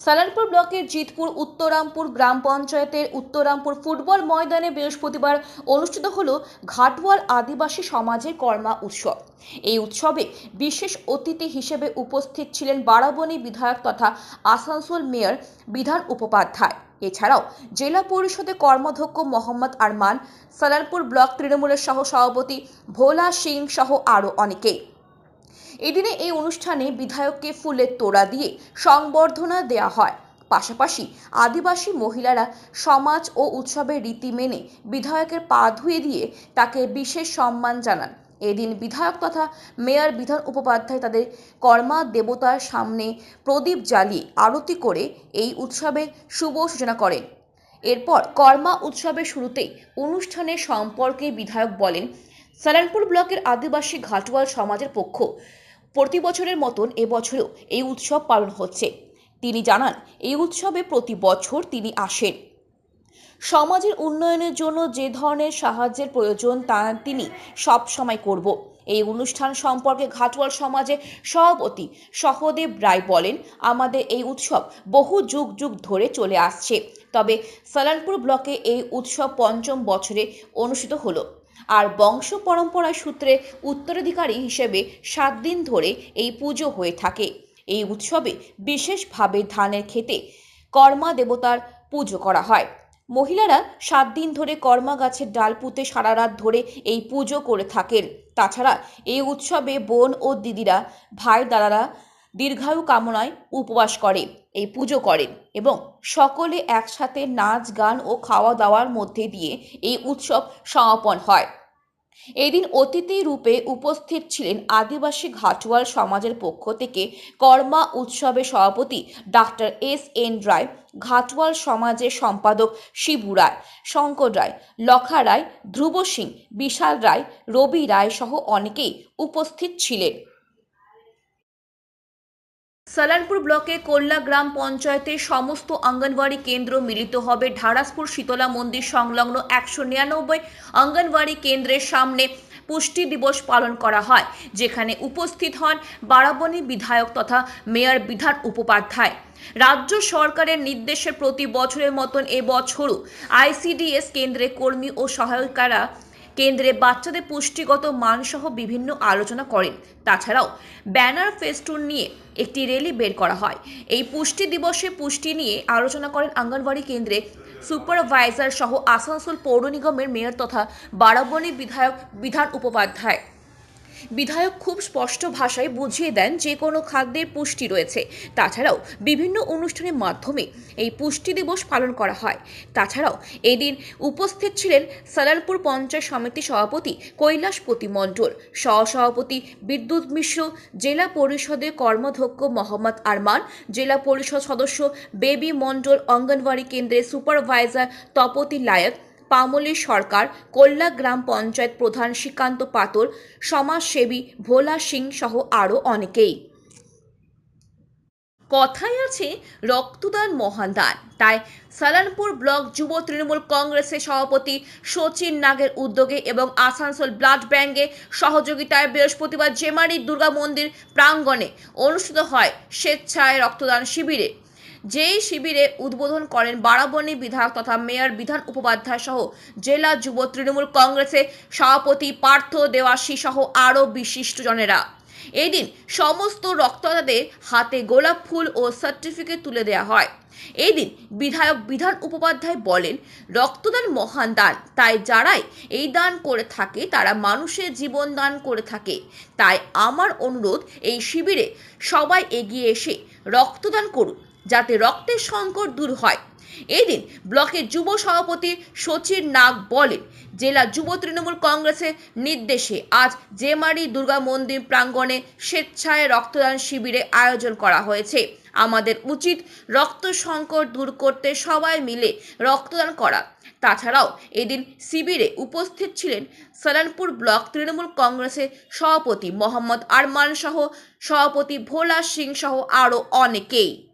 সালারপুর ব্লকের জিতপুর উত্তরামপুর গ্রাম পঞ্চায়েতের উত্তরামপুর ফুটবল ময়দানে বৃহস্পতিবার অনুষ্ঠিত হল ঘাটওয়াল আদিবাসী সমাজের কর্মা উৎসব। এই উৎসবে বিশেষ অতিথি হিসেবে উপস্থিত ছিলেন বারাবণী বিধায়ক তথা আসানসোল মেয়র বিধান উপাধ্যায় এছাড়াও জেলা পরিষদের কর্মাধ্যক্ষ মোহাম্মদ আরমান, সালারপুর ব্লক তৃণমূলের সহ সভাপতি ভোলা সিং সহ আরও অনেকেই এদিনে এই অনুষ্ঠানে বিধায়ককে ফুলের তোড়া দিয়ে সংবর্ধনা দেওয়া হয়। পাশাপাশি আদিবাসী মহিলারা সমাজ ও উৎসবের রীতি মেনে বিধায়কের পা ধুয়ে দিয়ে তাকে বিশেষ সম্মান জানান। এদিন বিধায়ক তথা মেয়র বিধান উপাধ্যায় তাদের কর্মা দেবতার সামনে প্রদীপ জ্বালিয়ে আরতি করে এই উৎসবের শুভ সূচনা করেন। এরপর কর্মা উৎসবের শুরুতেই অনুষ্ঠানের সম্পর্কে বিধায়ক বলেন, সালানপুর ব্লকের আদিবাসী ঘাটওয়াল সমাজের পক্ষ প্রতি বছরের মতন এবছরও এই উৎসব পালন হচ্ছে। তিনি জানান, এই উৎসবে প্রতি বছর তিনি আসেন। সমাজের উন্নয়নের জন্য যে ধরনের সাহায্যের প্রয়োজন তা তিনি সব সময় করব। এই অনুষ্ঠান সম্পর্কে ঘাটওয়াল সমাজে সভাপতি সহদেব রায় বলেন, আমাদের এই উৎসব বহু যুগ যুগ ধরে চলে আসছে। তবে সালানপুর ব্লকে এই উৎসব পঞ্চম বছরে অনুষ্ঠিত হলো। আর বংশ পরম্পরা সূত্রে উত্তরাধিকারী হিসেবে সাত দিন ধরে এই পুজো হয়ে থাকে। এই উৎসবে বিশেষভাবে ধানের খেতে কর্মা দেবতার পুজো করা হয়। মহিলারা সাত দিন ধরে কর্মা গাছের ডাল পুঁতে সারা রাত ধরে এই পুজো করে থাকেন। তাছাড়া এই উৎসবে বোন ও দিদিরা, ভাই দাদারা দীর্ঘায়ু কামনায় উপবাস করে, এই পুজো করেন এবং সকলে একসাথে নাচ, গান ও খাওয়া দাওয়ার মধ্যে দিয়ে এই উৎসব সমাপন হয়। এদিন অতিথি রূপে উপস্থিত ছিলেন আদিবাসী ঘাটওয়াল সমাজের পক্ষ থেকে কর্মা উৎসবের সভাপতি doctor S N Roy, Ghatwal সমাজের সম্পাদক শিবু রায়, শঙ্কর রায়, লখা রায়, ধ্রুব সিং, বিশাল রায়, রবি রায় সহ অনেকেই উপস্থিত ছিলেন। সালানপুর ব্লকে কোল্লা গ্রাম পঞ্চায়েতের সমস্ত অঙ্গনওয়াড়ি কেন্দ্র মিলিত হবে। ঢারাসপুর শীতলা মন্দির সংলগ্ন একশো নিরানব্বই অঙ্গনওয়াড়ি কেন্দ্রের সামনে পুষ্টি দিবস পালন করা হয়, যেখানে উপস্থিত হন বারাবণী বিধায়ক তথা মেয়র বিধান উপাধ্যায় রাজ্য সরকারের নির্দেশে প্রতি বছরের মতন এবছরও আইসিডিএস কেন্দ্রে কর্মী ও সহায়িকারা কেন্দ্রে বাচ্চাদের পুষ্টিগত মানসহ বিভিন্ন আলোচনা করেন। তাছাড়াও ব্যানার ফেস্টুন নিয়ে একটি র্যালি বের করা হয়। এই পুষ্টি দিবসে পুষ্টি নিয়ে আলোচনা করেন আঙ্গনবাড়ি কেন্দ্রে সুপারভাইজার সহ আসানসোল পৌর নিগমের মেয়র তথা বারাবণী বিধায়ক বিধান উপাধ্যায়। বিধায়ক খুব স্পষ্ট ভাষায় বুঝিয়ে দেন যে কোনো খাদ্যের পুষ্টি রয়েছে। তাছাড়াও বিভিন্ন অনুষ্ঠানের মাধ্যমে এই পুষ্টি দিবস পালন করা হয়। তাছাড়াও এদিন উপস্থিত ছিলেন সালালপুর পঞ্চায়েত সমিতি সভাপতি কৈলাসপতি মণ্ডল সহসভাপতি বিদ্যুৎ মিশ্র, জেলা পরিষদের কর্মাধ্যক্ষ মোহাম্মদ আরমান, জেলা পরিষদ সদস্য বেবি মণ্ডল, অঙ্গনওয়াড়ি কেন্দ্রের সুপারভাইজার তপতি লায়ক পামলি সরকার, কোল্লা গ্রাম পঞ্চায়েত প্রধান শ্রীকান্ত পাতর, সমাজসেবী ভোলা সিং সহ আরও অনেকেই। কথাই আছে, রক্তদান মহান দান। তাই সালানপুর ব্লক যুব তৃণমূল কংগ্রেসের সভাপতি সচিন নাগের উদ্যোগে এবং আসানসোল ব্লাড ব্যাঙ্কে সহযোগিতায় বৃহস্পতিবার জেমারি দুর্গা মন্দির প্রাঙ্গণে অনুষ্ঠিত হয় স্বেচ্ছায় রক্তদান শিবিরে। যেই শিবিরে উদ্বোধন করেন বারাবণী বিধায়ক তথা মেয়র, বিধান উপাধ্যায় সহ জেলা যুব তৃণমূল কংগ্রেসের সভাপতি পার্থ দেওয়াশী সহ আরও বিশিষ্টজনেরা। এই দিন সমস্ত রক্তদাতাদের হাতে গোলাপ ফুল ও সার্টিফিকেট তুলে দেওয়া হয়। এই দিন বিধায়ক, বিধান উপাধ্যায় বলেন, রক্তদান মহান দান। তাই যারাই এই দান করে থাকে, তারা মানুষের জীবন দান করে থাকে। তাই আমার অনুরোধ, এই শিবিরে সবাই এগিয়ে এসে রক্তদান করুন। যাতে রক্তের সংকট দূর হয়। এদিন দিন ব্লকের যুব সভাপতি সচিন নাগ বলেন, জেলা যুব তৃণমূল কংগ্রেসের নির্দেশে আজ জেমারি দুর্গা মন্দির প্রাঙ্গণে স্বেচ্ছায় রক্তদান শিবিরে আয়োজন করা হয়েছে। আমাদের উচিত রক্ত সংকট দূর করতে সবাই মিলে রক্তদান করা। তাছাড়াও এদিন শিবিরে উপস্থিত ছিলেন সালানপুর ব্লক তৃণমূল কংগ্রেসের সভাপতি মোহাম্মদ আরমান সহ সভাপতি ভোলা সিং সহ আরও অনেকেই।